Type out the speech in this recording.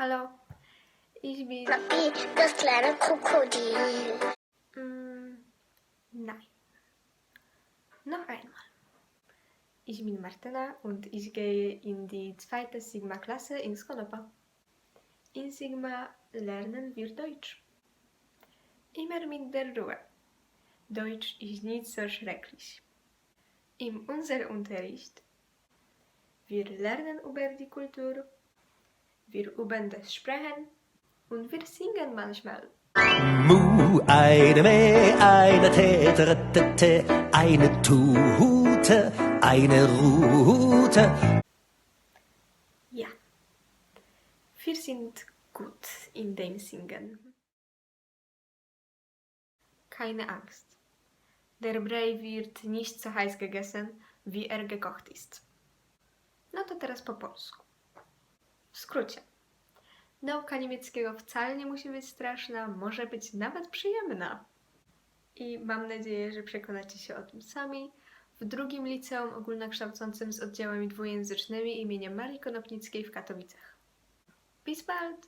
Hallo, ich bin. Papi, das kleine Krokodil. Mm, nein. Noch einmal. Ich bin Martina und ich gehe in die zweite Sigma-Klasse in Skonopa. In Sigma lernen wir Deutsch. Immer mit der Ruhe. Deutsch ist nicht so schrecklich. In unserem Unterricht. Wir lernen über die Kultur, wir üben das Sprechen und wir singen manchmal. Mu, eine Meh, eine Tete, eine Tuhute, eine Rute. Ja, wir sind gut in dem Singen. Keine Angst. Der Brei wird nicht so heiß gegessen, wie er gekocht ist. No to teraz po polsku. W skrócie. Nauka niemieckiego wcale nie musi być straszna, może być nawet przyjemna. I mam nadzieję, że przekonacie się o tym sami w drugim liceum ogólnokształcącym z oddziałami dwujęzycznymi imienia Marii Konopnickiej w Katowicach. Bis bald!